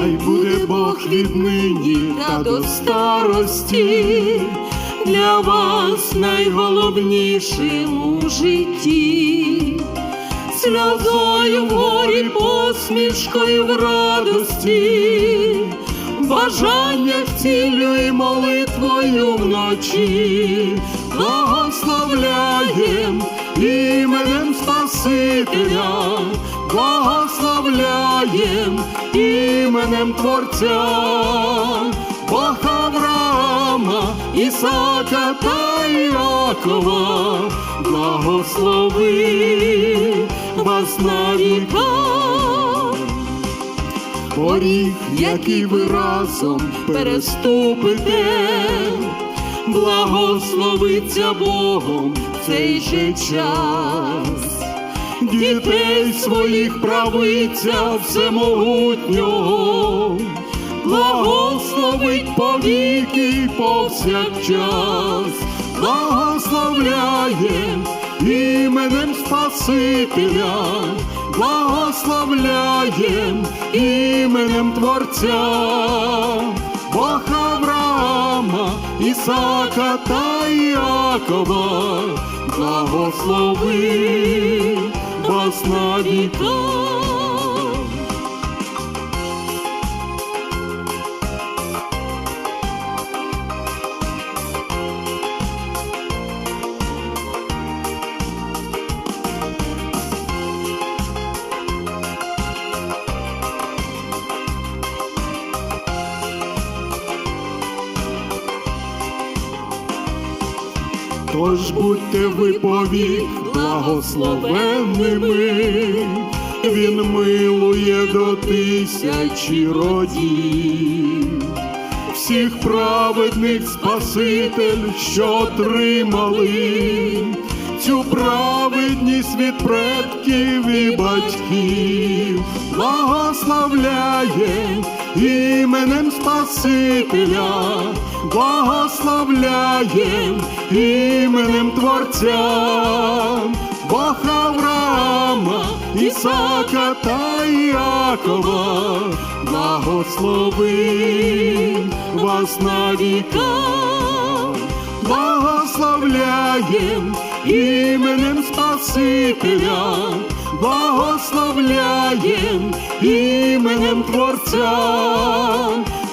Хай буде Бог віднині та до старості, для вас найголовнішим у житті, сльозою в горі, посмішкою в радості, бажання втілюй молитвою вночі, благословляєм іменем Спасителя, благословляєм іменем Творця, Бог Авраама, Ісака та Іакова, благослови вас на віка. Поріг, який ви разом переступите, благословиться Богом цей же час. Дітей своїх правиця всемогутнього, благословить повіки повсякчас, благословляє іменем Спасителя, благословляєм іменем Творця, Бог Авраама, Ісака та Іакова, благослови вас на. Тож будьте ви повік благословенними, Він милує до тисячі родів, всіх праведних Спаситель, що отримали. Цю праведність від предків і батьків, благословляє іменем Спасителя, благословляєм іменем Творця, Бог Авраама, Ісака та Іакова, благослови вас на віка, благословляєм іменем Спасителя, благословляєм іменем Творця,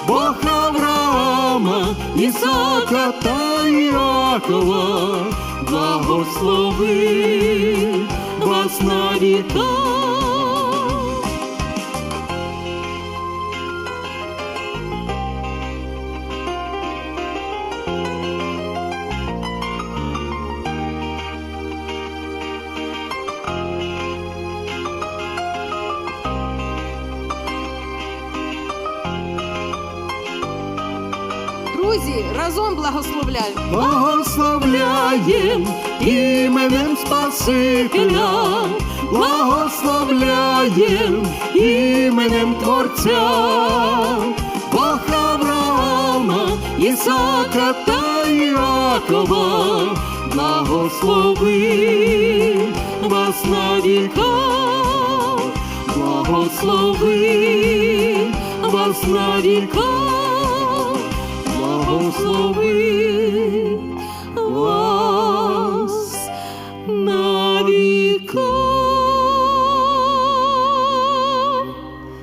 Бог Авраама, Ісака та Іакова, благослови вас на віка. Друзі, разом благословляємо. Благословляєм іменем Спасителя, благословляєм іменем Творця, Бог Авраама, Ісака та Іакова, благослови вас на віка, благослови вас на віка. So wheel.